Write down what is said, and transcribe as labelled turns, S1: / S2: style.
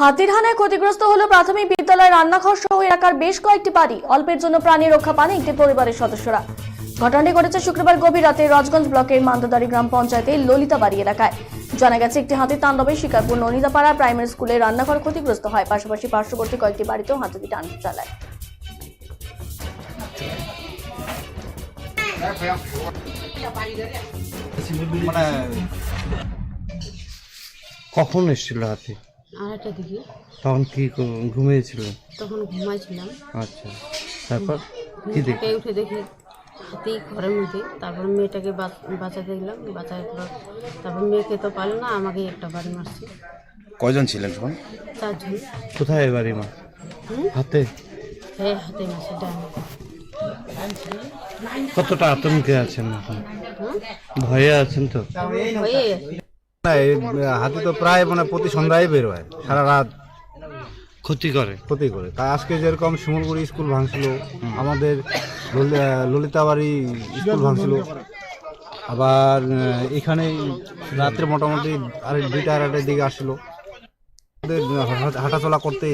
S1: হাতির হানায় ক্ষতিগ্রস্ত হলো প্রাথমিক বিদ্যালয় রান্নাঘর সহ এলাকার বেশ কয়েকটি বাড়ি। অল্পের জন্য প্রাণী রক্ষা পান একটি পরিবারের সদস্যরা। ঘটনাটি ঘটেছে শুক্রবার গভীর রাতে রাজগঞ্জ ব্লকের মান্দদারি গ্রাম পঞ্চায়েতের ললিতাবাড়ি এলাকায়। জানা গেছে, একটি হাতির তাণ্ডবে শিকারপুর ননিদাপাড়া প্রাইমারি স্কুলের রান্নাঘর ক্ষতিগ্রস্ত হয়। পাশাপাশি পার্শ্ববর্তী কয়েকটি বাড়িতেও হাতিটি টান চালায়।
S2: মানে
S3: কখন এসেছিল হাতি?
S4: আড়াইটার দিকে
S3: তখন কি কর- ঘুমিয়েছিল?
S4: তখন ঘুমাইছিলাম।
S3: আচ্ছা। তারপর কি দেখ
S4: উঠে উঠে দেখি হাতি ঘরের মধ্যে। তারপর মেয়েটাকে বাঁচ- বাঁচাতে গেলাম বাঁচার পর তারপর মেয়েকে তো পারল না আমাকে একটা বাড়ি মারছে।
S2: কয়জন ছিলেন তখন?
S4: চারজন।
S3: কোথায় বাড়ি মা
S4: হুম?
S3: হাতে?
S4: হ্যাঁ হাতে মারছে ডান।
S3: কতটা আতঙ্কে আছেন এখন? ভয়ে আছেন তো?
S4: হয়ে
S2: না, এই হাতি তো প্রায় মানে প্রতি সন্ধ্যায় বের হয় সারা রাত।
S3: ক্ষতি করে।
S2: ক্ষতি করে। তা আজকে যেরকম শিমলগুড়ি স্কুল ভাঙছিল আমাদের ললিতাবাড়ি স্কুল ভাঙছিল আবার এখানে রাত্রে মোটামুটি আর দুইটা আড়াইটার দিকে আমাদের হাঁটাচলা করতে